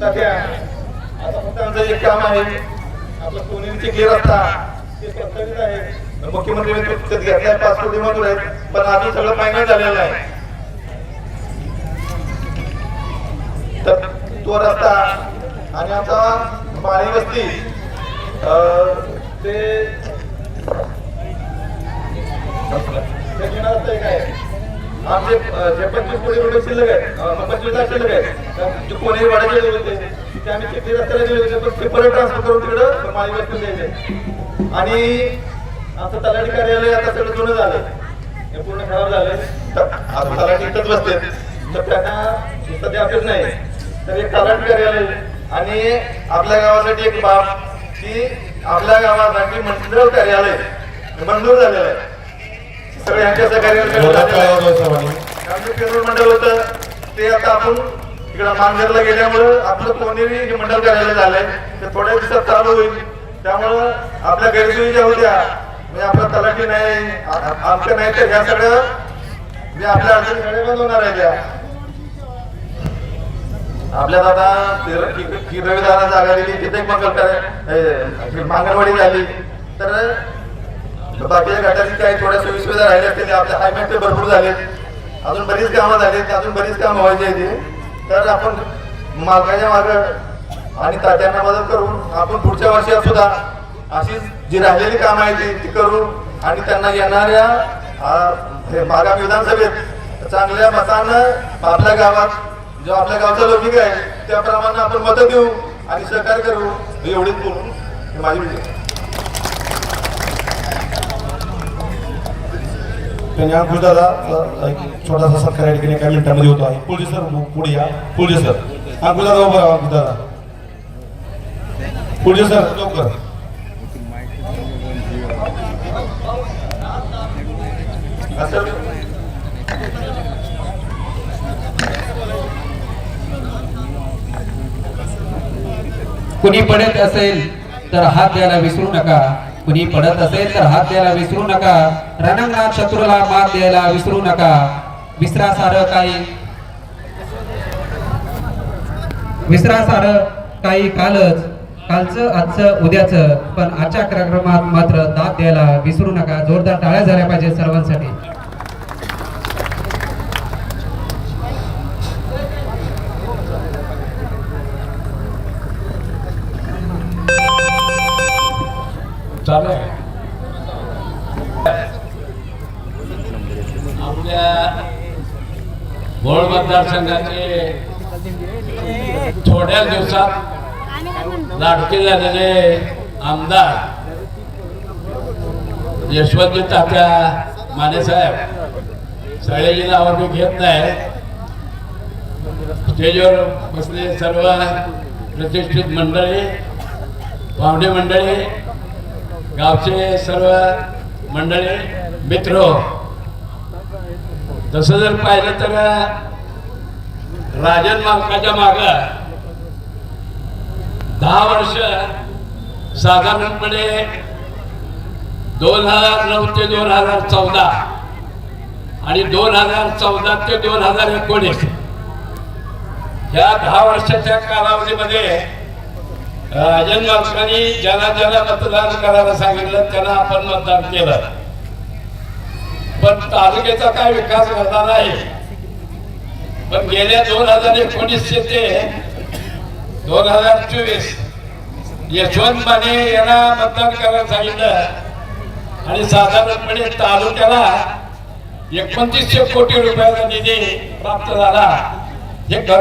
तात्या आता फक्त आमचं एक काम आहे आपलं सोनेरीचे गेर असता ते प्रस्तावित आहे. मुख्यमंत्री पाच कोटी मंजूर आहेत पण अजून सगळं फायनल झालेलं नाही तर तो रस्ता आणि आमचा माळी वस्ती ते काय आमचे जे पंचवीस कोटी रुपये शिल्लक आहे अं, पंचवीस लाख शिल्लक आहे तर कोणी कोणी गेले होते ते आम्ही चिखली रस्त्याला गेले होते पण पेपर परत ट्रान्सफर करून तिकडं माळी वस्ती द्यायचे आणि आमचं तलाठी कार्यालय आता सगळं जुनं झालं हे पूर्ण खराब झालं आता तलाठी इथंच बसते. तर त्यांना सध्या अभ्यास नाही. तर एक तलाठी कार्यालय आणि आपल्या गावासाठी एक बाब की आपल्या गावासाठी मंडळ कार्यालय मंजूर झालेलं आहे. सगळे यांच्या सहकार्याने मंडळ होतं. ते आता आपण इकडं मानघरला गेल्यामुळं आपलं कोणीही मंडळ कार्यालय झालंय. ते थोड्या दिवसात चालू होईल. त्यामुळं आपल्या गैरसोयी ज्या होत्या म्हणजे आपला तलाठी नाही आमच्या नाही तर ह्या सगळ्या जे आपल्या अडचणी सगळ्या बंद होणार आहे त्या. आपल्यात आता की रविदारा जागा दिली तिथे मंगल मांगणवाडी झाली. तर बाकीच्या गटातील काही थोड्या सोयीसुविधा राहिल्या असतील आपल्या हायमेंट भरपूर झालेत. अजून बरीच कामं झालीत अजून बरीच कामं व्हायची आहेत तर आपण मागायच्या माग आणि तात्यांना मदत करून आपण पुढच्या वर्षात सुद्धा अशीच जी राहिलेली कामं आहेत ती- ती करू आणि त्यांना येणाऱ्या आ, आगामी विधानसभेत चांगल्या मतानं आपल्या गावात जो आपल्या गावचा लौकिक आहे त्याप्रमाणे आपण मतं देऊ आणि सहकार्य करू. एवढीच बोलून माझी माझी विनंती. त्यांनी अंकुश दादा एक छोटासा सत्कार या ठिकाणी काही मिनिटांमध्ये होतो. आहे. पुढे सर पुढे या. पुढे सर. अंकुश दादा उभा राहा, अंकुश दादा पुढे सर लवकर. कुणी पडत असेल तर हात द्यायला विसरू नका. कुणी पडत असेल तर हात द्यायला विसरू नका. रणांगणात शत्रूला मात द्यायला विसरू नका. विसरा सार काही विसरा सार काही कालच. कालचं आजचं उद्याचं. पण आजच्या कार्यक्रमात मात्र दाद द्यायला विसरू नका. जोरदार टाळ्या झाल्या पाहिजे सर्वांसाठी. चालू आहे. आपल्या भोळ मतदारसंघाचे थोड्या दिवसात लाडके झालेले आमदार यशवंतजी तात्या मानेसाहेब सगळ्याची नावं मी घेत नाही. स्टेजवर बसले सर्व प्रतिष्ठित मंडळी पाहुणे मंडळी गावचे सर्व मंडळी मित्र तसं जर पाहिलं तर राजन मालकाच्या माग दहा वर्ष साधारणपणे दोन हजार नऊ ते दोन हजार चौदा आणि दोन हजार चौदा ते दोन हजार एकोणीस. या दहा वर्षाच्या कालावधीमध्ये राजन मालकांनी ज्याला ज्याला मतदान करायला सांगितलं त्यांना आपण मतदान केलं. पण तालुक्याचा काय विकास झाला नाही. पण गेल्या दोन हजार एकोणीसशे ते दोन हजार चोवीस यशवंत माने यांना मतदान करायला सांगितलं. आणि साधारणपणे तालुक्याला एकोणतीसशे कोटी रुपयाचा निधी प्राप्त झाला. हे